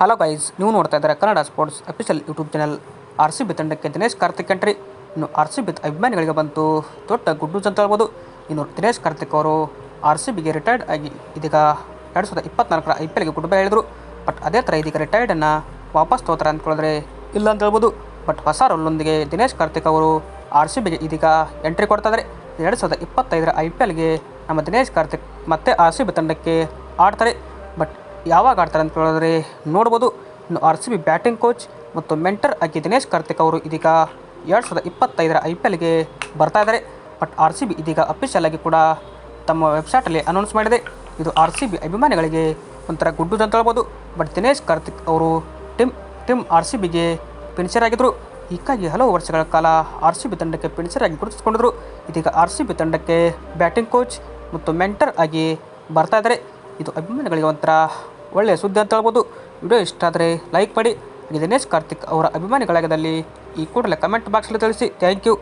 Hello guys ನೀವು ನೋಡ್ತಾ ಇದ್ದಾರೆ Kannada sports official YouTube channel R C B ತಂಡಕ್ಕೆ ದಿನೇಶ್ ಕಾರ್ತಿಕ್ ಎಂಟ್ರಿ ಇನ್ನು ಆರ್ ಸಿ ಬಿ ಅಭಿಮಾನಿಗಳಿಗೆ ಬಂತು, ದೊಡ್ಡ ಗುಡ್ ನ್ಯೂಸ್ ಅಂತ ಹೇಳ್ಬೋದು. ಇನ್ನು ದಿನೇಶ್ ಕಾರ್ತಿಕ್ ಅವರು ಆರ್ ಸಿ ಬಿಗೆ ರಿಟೈರ್ಡ್ ಆಗಿ ಇದೀಗ ಎರಡು ಸಾವಿರದ ಇಪ್ಪತ್ನಾಲ್ಕರ ಐ ಪಿ ಎಲ್ಗೆ ಗುಡ್ ಬೈ ಹೇಳಿದರು ಬಟ್ ಅದೇ ಥರ ಇದೀಗ ರಿಟೈರ್ಡನ್ನು ವಾಪಸ್ ತೋತಾರೆ ಅಂದ್ಕೊಳ್ಳೋದ್ರೆ ಇಲ್ಲ ಅಂತ ಹೇಳ್ಬೋದು. ಬಟ್ ಹೊಸ ರೋಲ್ನೊಂದಿಗೆ ದಿನೇಶ್ ಕಾರ್ತಿಕ್ ಅವರು ಆರ್ ಸಿ ಬಿಗೆ ಇದೀಗ ಎಂಟ್ರಿ ಕೊಡ್ತಾ ಇದ್ದಾರೆ ಎರಡು ಸಾವಿರದ ಇಪ್ಪತ್ತೈದರ ಐ ಪಿ ಎಲ್ಗೆ ನಮ್ಮ ದಿನೇಶ್ ಕಾರ್ತಿಕ್ ಮತ್ತೆ ಆರ್ ಸಿ ಬಿ ತಂಡಕ್ಕೆ ಆಡ್ತಾರೆ. ಬಟ್ ಯಾವಾಗ ಆಡ್ತಾರೆ ಅಂತ ಕೇಳಿದ್ರೆ ನೋಡ್ಬೋದು. ಇನ್ನು R C B batting coach ಮತ್ತು ಮೆಂಟರ್ ಆಗಿ ದಿನೇಶ್ ಕಾರ್ತಿಕ್ ಅವರು ಇದೀಗ ಎರಡು ಸಾವಿರದ ಇಪ್ಪತ್ತೈದರ ಐ ಪಿ ಎಲ್ಗೆ ಬರ್ತಾ ಇದ್ದಾರೆ. ಬಟ್ ಆರ್ ಸಿ ಬಿ ಇದೀಗ ಅಫಿಷಿಯಲ್ ಆಗಿ ಕೂಡ ತಮ್ಮ ವೆಬ್ಸೈಟಲ್ಲಿ ಅನೌನ್ಸ್ ಮಾಡಿದೆ. ಇದು ಆರ್ ಸಿ ಬಿ ಅಭಿಮಾನಿಗಳಿಗೆ ಒಂಥರ ಗುಡ್ಡು ಅಂತ ಹೇಳ್ಬೋದು. ಬಟ್ ದಿನೇಶ್ ಕಾರ್ತಿಕ್ ಅವರು ಟಿಮ್ ಟಿಮ್ ಆರ್ ಸಿ ಬಿಗೆ ಪಿನ್ಚರ್ ಆಗಿದ್ದರು ಹೀಗಾಗಿ ಹಲವು ವರ್ಷಗಳ ಕಾಲ ಆರ್ ಸಿ ಬಿ ತಂಡಕ್ಕೆ ಪಿನ್ಚರ್ ಆಗಿ ಗುರುತಿಸಿಕೊಂಡಿದ್ರು ಇದೀಗ ಆರ್ ಸಿ ಬಿ ತಂಡಕ್ಕೆ ಬ್ಯಾಟಿಂಗ್ ಕೋಚ್ ಮತ್ತು ಮೆಂಟರ್ ಆಗಿ ಬರ್ತಾ ಇದ್ದಾರೆ. ಇದು ಅಭಿಮಾನಿಗಳಿಗೆ ಒಂಥರ ಒಳ್ಳೆಯ ಸುದ್ದಿ ಅಂತ ಹೇಳ್ಬೋದು. ವಿಡಿಯೋ ಇಷ್ಟ ಆದರೆ ಲೈಕ್ ಮಾಡಿ. ದಿನೇಶ್ ಕಾರ್ತಿಕ್ ಅವರ ಅಭಿಮಾನಿಗಳಾಗದಲ್ಲಿ ಈ ಕೂಡಲೇ ಕಮೆಂಟ್ ಬಾಕ್ಸಲ್ಲಿ ತಿಳಿಸಿ. Thank you